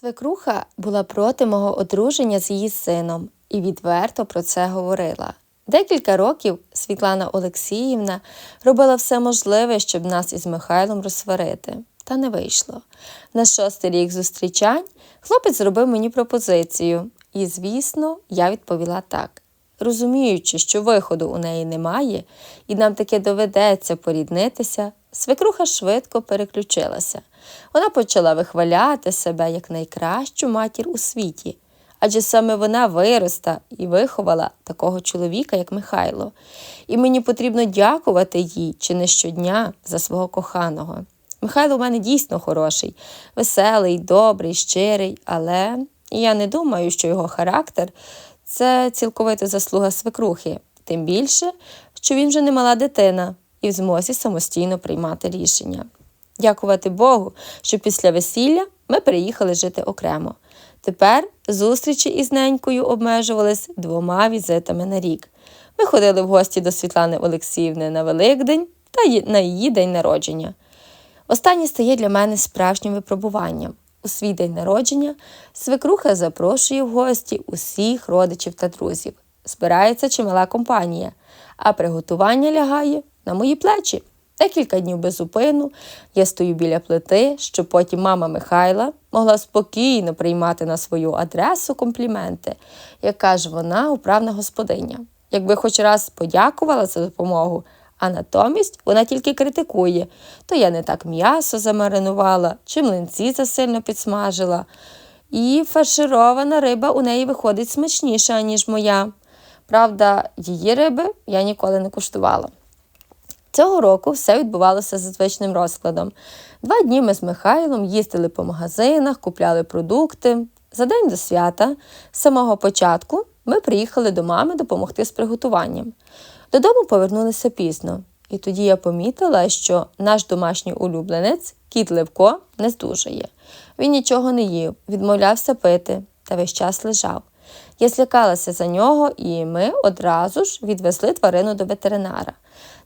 Свекруха була проти мого одруження з її сином і відверто про це говорила. Декілька років Світлана Олексіївна робила все можливе, щоб нас із Михайлом розсварити, та не вийшло. На шостий рік зустрічань хлопець зробив мені пропозицію, і, звісно, я відповіла так. Розуміючи, що виходу у неї немає, і нам таки доведеться поріднитися, свекруха швидко переключилася. Вона почала вихваляти себе як найкращу матір у світі, адже саме вона виросла і виховала такого чоловіка, як Михайло. І мені потрібно дякувати їй чи не щодня за свого коханого. Михайло в мене дійсно хороший, веселий, добрий, щирий, але я не думаю, що його характер це цілковита заслуга свекрухи, тим більше, що він вже не мала дитина і в змозі самостійно приймати рішення. Дякувати Богу, що після весілля ми переїхали жити окремо. Тепер зустрічі із ненькою обмежувались двома візитами на рік. Ми ходили в гості до Світлани Олексіївни на Великдень та на її день народження. Останнє стає для мене справжнім випробуванням. У свій день народження свекруха запрошує в гості усіх родичів та друзів. Збирається чимала компанія, а приготування лягає на мої плечі. Декілька днів без зупину я стою біля плити, щоб потім мама Михайла могла спокійно приймати на свою адресу компліменти, як каже вона, управна господиня. Якби хоч раз подякувала за допомогу, а натомість вона тільки критикує, то я не так м'ясо замаринувала, чи млинці засильно підсмажила. І фарширована риба у неї виходить смачніша, ніж моя. Правда, її риби я ніколи не куштувала. Цього року все відбувалося за звичним розкладом. Два дні ми з Михайлом їздили по магазинах, купляли продукти. За день до свята, з самого початку, ми приїхали до мами допомогти з приготуванням. Додому повернулися пізно, і тоді я помітила, що наш домашній улюбленець, кіт Левко, не здужає. Він нічого не їв, відмовлявся пити та весь час лежав. Я злякалася за нього, і ми одразу ж відвезли тварину до ветеринара.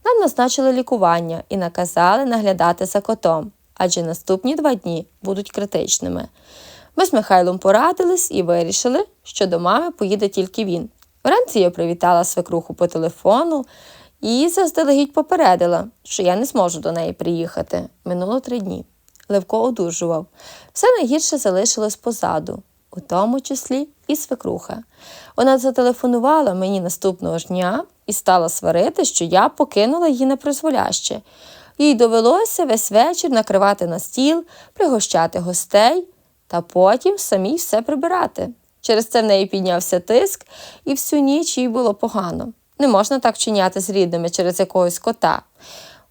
Нам назначили лікування і наказали наглядати за котом, адже наступні два дні будуть критичними. Ми з Михайлом порадились і вирішили, що до мами поїде тільки він. Вранці я привітала свекруху по телефону і заздалегідь попередила, що я не зможу до неї приїхати. Минуло три дні. Левко одужував. Все найгірше залишилось позаду, у тому числі і свекруха. Вона зателефонувала мені наступного ж дня і стала сварити, що я покинула її на призволяще. Їй довелося весь вечір накривати на стіл, пригощати гостей та потім самій все прибирати. Через це в неї піднявся тиск, і всю ніч їй було погано. Не можна так вчиняти з рідними через якогось кота.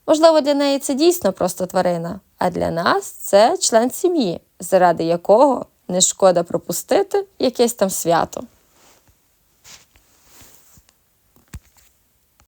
Можливо, для неї це дійсно просто тварина, а для нас це член сім'ї, заради якого не шкода пропустити якесь там свято.